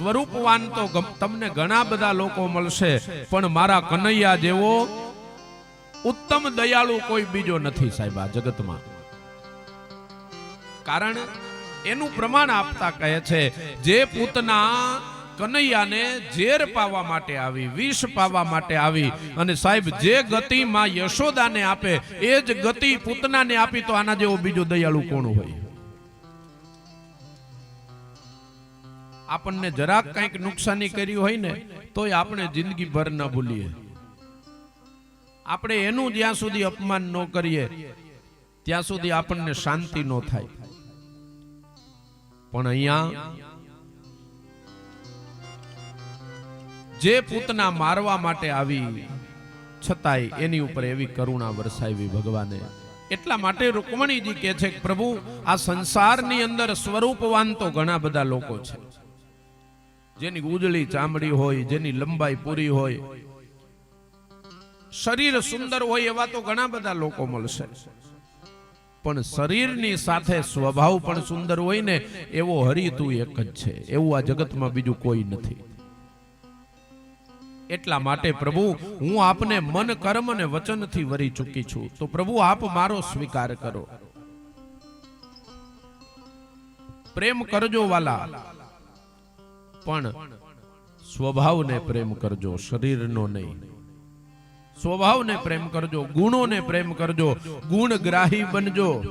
સ્વરૂપવાન તો તમને ઘણા બધા લોકો મળશે, પણ મારા કનૈયા જેવો ઉત્તમ દયાળુ કોઈ બીજો નથી સાહેબ આ જગતમાં. કારણ એનું પ્રમાણ આપતા કહે છે, જે પૂતના કનૈયાને ઝેર પાવા માટે આવી, વિષ પાવા માટે આવી, અને સાહેબ જે ગતિ માં યશોદાને આપે, એ જ ગતિ પૂતનાને આપી, તો આના જેવો બીજો દયાળુ કોણ હોય? આપણને જરાક કંઈક નુકસાની કરી હોય ને, તોય આપણે જિંદગી ભર ન ભૂલીએ. આપણે એનું જ્યાં સુધી અપમાન ન કરીએ, ત્યાં સુધી આપણને શાંતિ ન થાય. પણ અહીંયા જે પૂતના મારવા માટે આવી, છતાંય એની ઉપર એવી કરુણા વરસાવી ભગવાને. એટલા માટે રૂકમણીજી કહે છે કે પ્રભુ, આ સંસારની અંદર સ્વરૂપવાન તો ઘણા બધા લોકો છે. જેની ઉજળી ચામડી હોય, જેની લંબાઈ પૂરી હોય. શરીર સુંદર હોય એવા તો ઘણા બધા લોકો મળશે. પણ શરીરની સાથે સ્વભાવ પણ સુંદર હોય ને, એવો હરિ એક જ છે. એવું આ જગતમાં બીજું કોઈ નથી. એટલા માટે પ્રભુ, હું આપને મન, કર્મ અને વચનથી વરી ચૂકી છું. તો પ્રભુ, આપ મારો સ્વીકાર કરો. પ્રેમ કરજો વાલા. પણ સ્વભાવને પ્રેમ કરજો, શરીરનો નહીં. સ્વભાવને પ્રેમ કરજો, ગુણોને પ્રેમ કરજો, ગુણગ્રાહી બનજો.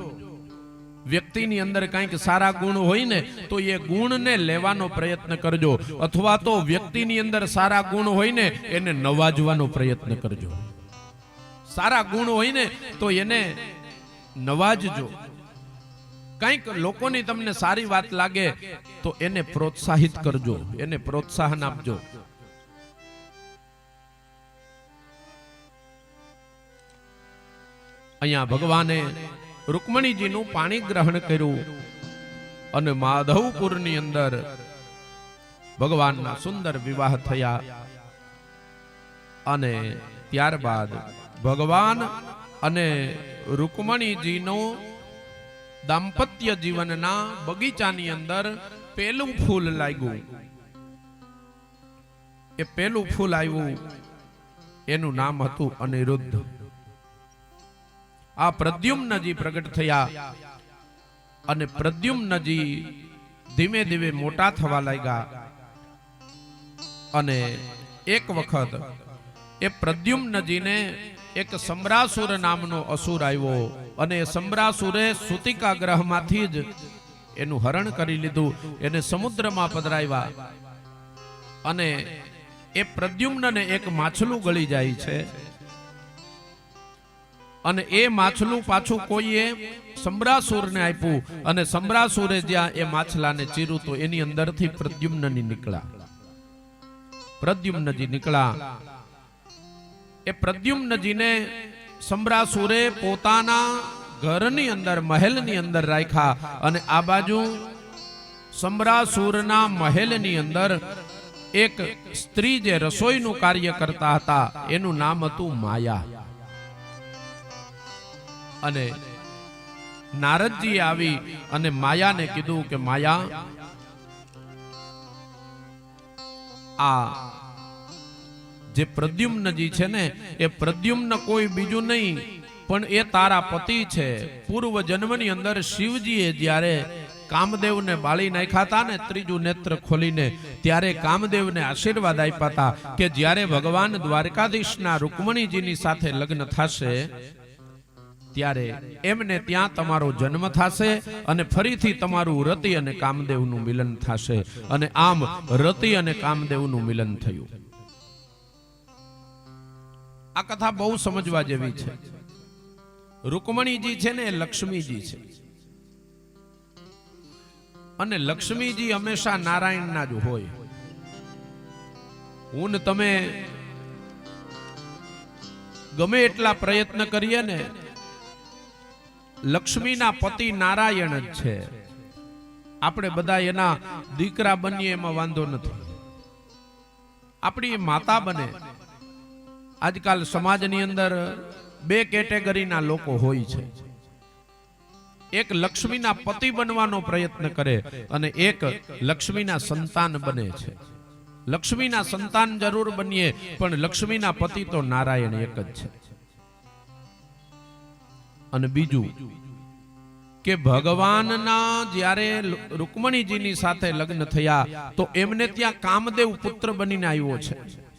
વ્યક્તિની અંદર કંઈક સારા ગુણ હોય ને, તો એ ગુણને લેવાનો પ્રયત્ન કરજો. અથવા તો વ્યક્તિની અંદર સારા ગુણ હોય ને, એને નવાજવાનો પ્રયત્ન કરજો. સારા ગુણ હોય ને, તો એને નવાજજો. કંઈક લોકોની તમને સારી વાત લાગે, તો એને પ્રોત્સાહિત કરજો, એને પ્રોત્સાહન આપજો. અહીંયા ભગવાને રૂકમણીજીનું પાણી ગ્રહણ કર્યું અને માધવપુરની અંદર ભગવાનના સુંદર વિવાહ થયા. અને ત્યારબાદ ભગવાન અને રૂકમણીજીનો દાંપત્ય જીવનના બગીચાની અંદર પેલું ફૂલ લાગ્યું. એ પેલું ફૂલ આવ્યું, એનું નામ હતું અનિરુદ્ધ. આ પ્રદ્યુમ્નજી પ્રગટ થયા અને પ્રદ્યુમ્નજી ધીમે ધીમે મોટા થવા લાગ્યા. અને એક વખત એ પ્રદ્યુમ્નજીને એક સમ્રાસુર નામનો અસુર આવ્યો અને એ સુતિકા ગ્રહમાંથી જ એનું હરણ કરી લીધું, એને સમુદ્રમાં પધરાવ્યા. અને એ પ્રદ્યુમ્નને એક માછલું ગળી જાય છે. અને એ માછલું પાછું કોઈએ સમ્રાસુરને આપ્યું અને સમ્રાસુરે જ્યાં એ માછલાને ચીરું તો એની અંદરથી પ્રદ્યુમ્નની નીકળ્યા. પ્રદ્યુમ્નજી નીકળ્યા. એ પ્રદ્યુમ્નજીને સમ્રાસુરે પોતાના ઘરની અંદર, મહેલની અંદર રાખ્યા અને આ બાજુ સમ્રાસુરના મહેલની અંદર એક સ્ત્રી જે રસોઈનું કાર્ય કરતા હતા, એનું નામ હતું માયા. અને નારદજી આવી અને માયાને કીધું કે માયા, આ જે પ્રદ્યુમ્નજી છે ને, એ પ્રદ્યુમ્ન કોઈ બીજું નહીં, પણ એ તારા પતિ છે. પૂર્વ જન્મની અંદર શિવજીએ જ્યારે કામદેવને બાળી નાખ્યા ને, ત્રીજું નેત્ર ખોલીને, ત્યારે કામદેવને આશીર્વાદ આપ્યા હતા કે જ્યારે ભગવાન દ્વારકાધીશના રૂકમણીજીની સાથે લગ્ન થશે, ત્યારે એમને ત્યાં તમારો જન્મ થશે અને ફરીથી તમારું રતિ અને કામદેવનું મિલન થશે. અને આમ રતિ અને કામદેવનું મિલન થયું. આ કથા બહુ સમજવા જેવી છે. રૂકમણીજી છે ને લક્ષ્મીજી છે. અને લક્ષ્મીજી હંમેશા નારાયણના જ હોય. હું તમે ગમે એટલા પ્રયત્ન કરીએ ને, લક્ષ્મીના પતિ નારાયણ જ છે. આપણે બધા એના દીકરા બનીએ એમાં વાંધો નથી. આપણી માતા બને. આજકાલ સમાજની અંદર બે કેટેગરીના લોકો હોય છે. એક લક્ષ્મીના પતિ બનવાનો પ્રયત્ન કરે અને એક લક્ષ્મીના સંતાન બને છે. લક્ષ્મીના સંતાન જરૂર બનીએ, પણ લક્ષ્મીના પતિ તો નારાયણ એક જ છે. અને બીજું કે ભગવાનના જ્યારે રૂકમણીજીની સાથે લગ્ન થયા, તો એમને ત્યાં કામદેવ પુત્ર બનીને આવ્યો છે.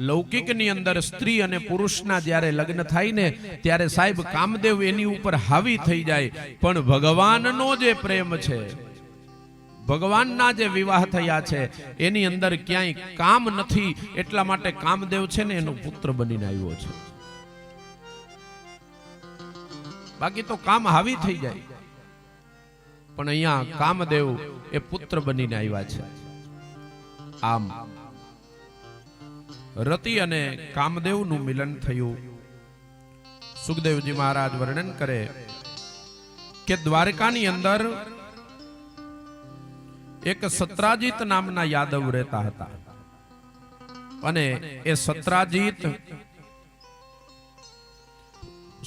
લૌકિકની અંદર સ્ત્રી અને પુરુષના જ્યારે લગ્ન થાય ને, ત્યારે સાહેબ કામદેવ એની ઉપર હાવી થઈ જાય. પણ ભગવાનનો જે પ્રેમ છે, ભગવાનના જે વિવાહ થયા છે, એની અંદર ક્યાંય કામ નથી. એટલા માટે કામદેવ છે ને, એનો પુત્ર બનીને આવ્યો છે. બાકી તો કામ હાવી થઈ જાય. પણ અહીંયા કામદેવ એ પુત્ર બનીને આવ્યા છે. આમ રતિ અને કામદેવનું મિલન થયું. સુખદેવજી મહારાજ વર્ણન કરે કે દ્વારકાની અંદર એક સત્રાજીત નામના યાદવ રહેતા હતા. અને એ સત્રાજીત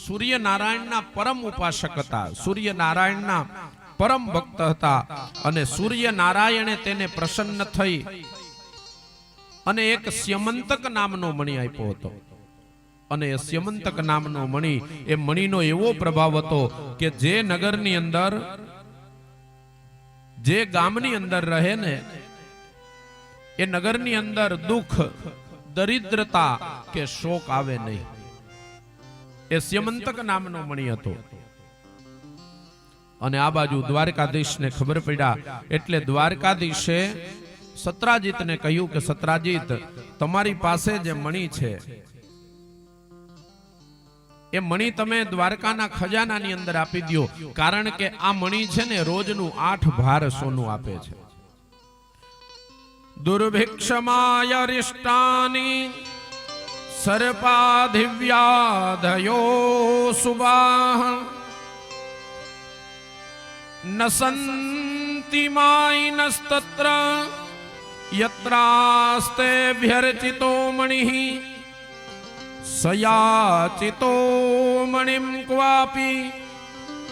સૂર્યનારાયણના પરમ ઉપાસક હતા. સૂર્યનારાયણના પરમ ભક્ત હતા અને સૂર્યનારાયણે તેને પ્રસન્ન થઈ અને એક સ્યમંતક નામનો મણી આપ્યો હતો. અને એ સ્યમંતક નામનો મણી, એ મણીનો એવો પ્રભાવ હતો કે જે નગરની અંદર, જે ગામની અંદર રહે ને, એ નગરની અંદર દુઃખ, દરિદ્રતા કે શોક આવે નહીં. એ સ્યમંતક નામનો મણી હતો. અને આ બાજુ દ્વારકાધીશને ખબર પડ્યા, એટલે દ્વારકાધીશે સત્રાજીતને કહ્યું કે, સત્રાજીત, તમારી પાસે જે મણી છે, એ મણી તમે દ્વારકાના ખજાનાની અંદર આપી દો કારણ કે આ મણી છે ને રોજનું આઠ ભાર સોનું આપે છે. દુર્ભિક્ષમાય રિષ્ટાની સર્પાધિવ્યાધયો સુવાહ નસંતિ માઇનસ્તત્ર યત્રાસ્તેભ્યર્ચિતો મણિઃ સયાચિતો મણિમ ક્વાપી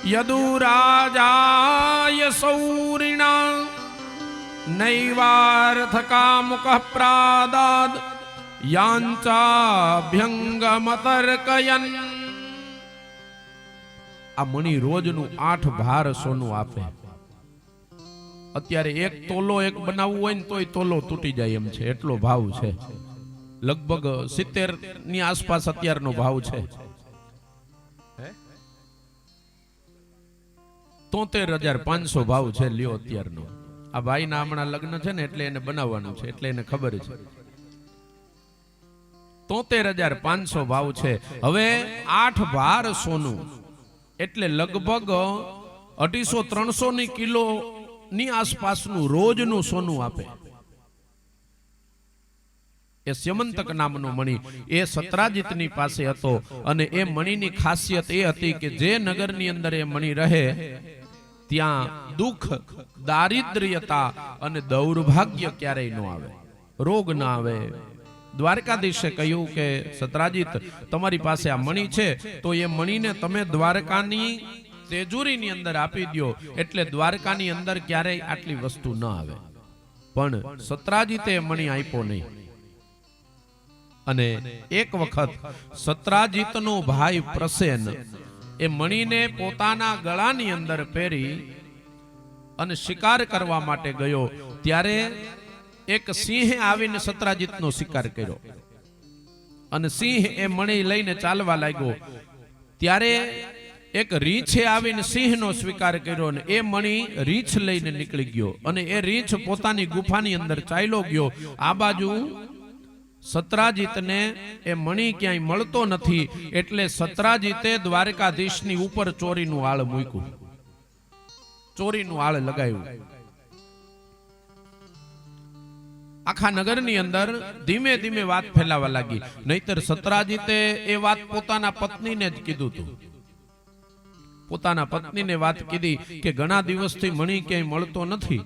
યદુરાજાય સૌરિણા નૈવાર્થકામુકઃ પ્રાદાદ યાંચાભ્યંગમતર્કયન આ મણી રોજનું આઠ ભાર સોનું આપે અત્યારે એક તોલો એક બનાવવું હોય ને તોય તોલો તૂટી જાય એમ છે. એટલો ભાવ છે. લગભગ સિત્તેરની આસપાસ અત્યારનો ભાવ છે. તોતેર હજાર પાંચસો ભાવ છે લ્યો અત્યારનો. આ ભાઈના હમણાં લગ્ન છે ને એટલે એને બનાવવાનું છે એટલે એને ખબર છે. તોતેર હજાર પાંચસો ભાવ છે. હવે આઠ ભાર સોનું. એટલે લગભગ અઢીસો ત્રણસો ની કિલો ની આસપાસનું રોજનું સોનું આપે. એ સ્યમંતક નામનો મણી, એ સતરાજીતની પાસે હતો અને એ મણીની ખાસિયત એ હતી કે જે નગરની અંદર એ મણી રહે, ત્યાં દુઃખ, દારિદ્ર્યતા અને દૌર્ભાગ્ય ક્યારેય ન આવે. રોગ ન આવે. દ્વારકાધીશે કહ્યું કે, સતરાજીત, તમારી પાસે આ મણી છે, તો એ મણીને તમે દ્વારકાની તેજુરીની અંદર આપી દો એટલે દ્વારકાની અંદર ક્યારેય આટલી વસ્તુ ન આવે. પણ સત્રાજીતે મણી આપ્યો નહીં. અને એક વખત સત્રાજીતનો ભાઈ પ્રસેન એ મણીને પોતાના ગળાની અંદર પહેરી અને શિકાર કરવા માટે ગયો. ત્યારે એક સિંહે આવીને સત્રાજીતનો શિકાર કર્યો. અને સિંહ એ મણી લઈને ચાલવા લાગ્યો. ત્યારે એક રીંછે આવીને સિંહનો સ્વીકાર કર્યો અને એ મણી રીંછ લઈને નીકળી ગયો અને એ રીછ પોતાની ગુફાની અંદર ચાલ્યો ગયો. આ બાજુ સતરાજીતને એ મણી ક્યાંય મળતો નથી એટલે સતરાજીતે દ્વારકાધીશની ઉપર ચોરીનું આળ મૂક્યું. ચોરીનું આળ લગાવ્યું. આખા નગરની અંદર ધીમે ધીમે વાત ફેલાવા લાગી. નહીતર સત્રાજીતે એ વાત પોતાના પત્નીને જ કીધું હતું પોતાના પત્નીને વાત કીધી કે ઘણા દિવસથી મણી ક્યાંય મળતો નથી.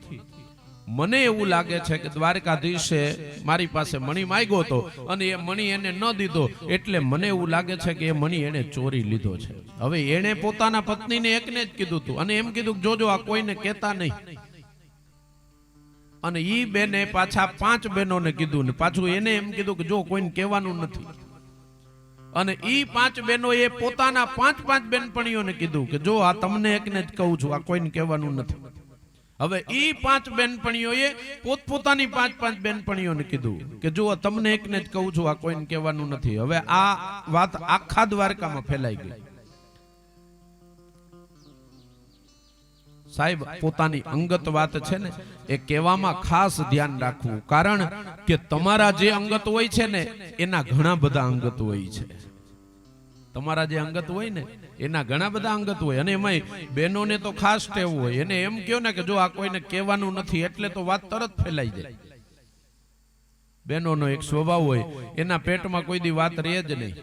મને એવું લાગે છે કે દ્વારકાધીશે મારી પાસે મણી માગ્યો હતો અને એ મણી એને ન દીધો એટલે મને એવું લાગે છે કે એ મણી એને ચોરી લીધો છે. હવે એણે પોતાના પત્નીને એકને જ કીધું હતું અને એમ કીધું જોજો, આ કોઈને કહેતા નહીં. અને ઈ બેને પાછા પાંચ બહેનોને કીધું ને પાછું એને એમ કીધું કે જો કોઈને કહેવાનું નથી. અને ઈ પાંચ બહેનો એ પોતાના પાંચ પાંચ બેનપણીઓને કીધું કે જો આ તમને એકને જ કહું છું, આ કોઈને કહેવાનું નથી. હવે ઈ પાંચ બેનપણીઓએ પોતપોતાની પાંચ પાંચ બેનપણીઓને કીધું કે જો તમને એકને જ કહું છું, આ કોઈને કહેવાનું નથી. હવે આ વાત આખા દ્વારકામાં ફેલાઈ ગઈ. સાહેબ, પોતાની અંગત વાત છે ને, એ કહેવામાં ખાસ ધ્યાન રાખવું. કારણ કે તમારા જે અંગત હોય છે ને, એના ઘણા બધા અંગત હોય છે. તમારા જે અંગત હોય ને, એના ઘણા બધા અંગત હોય. અને એમાંય બહેનોને તો ખાસ ટેવ હોય. એને એમ કહો ને કે જો આ કોઈને કહેવાનું નથી, એટલે તો વાત તરત ફેલાઈ જાય. બહેનોનો એક સ્વભાવ હોય, એના પેટમાં કોઈ દી વાત રહે જ નહીં.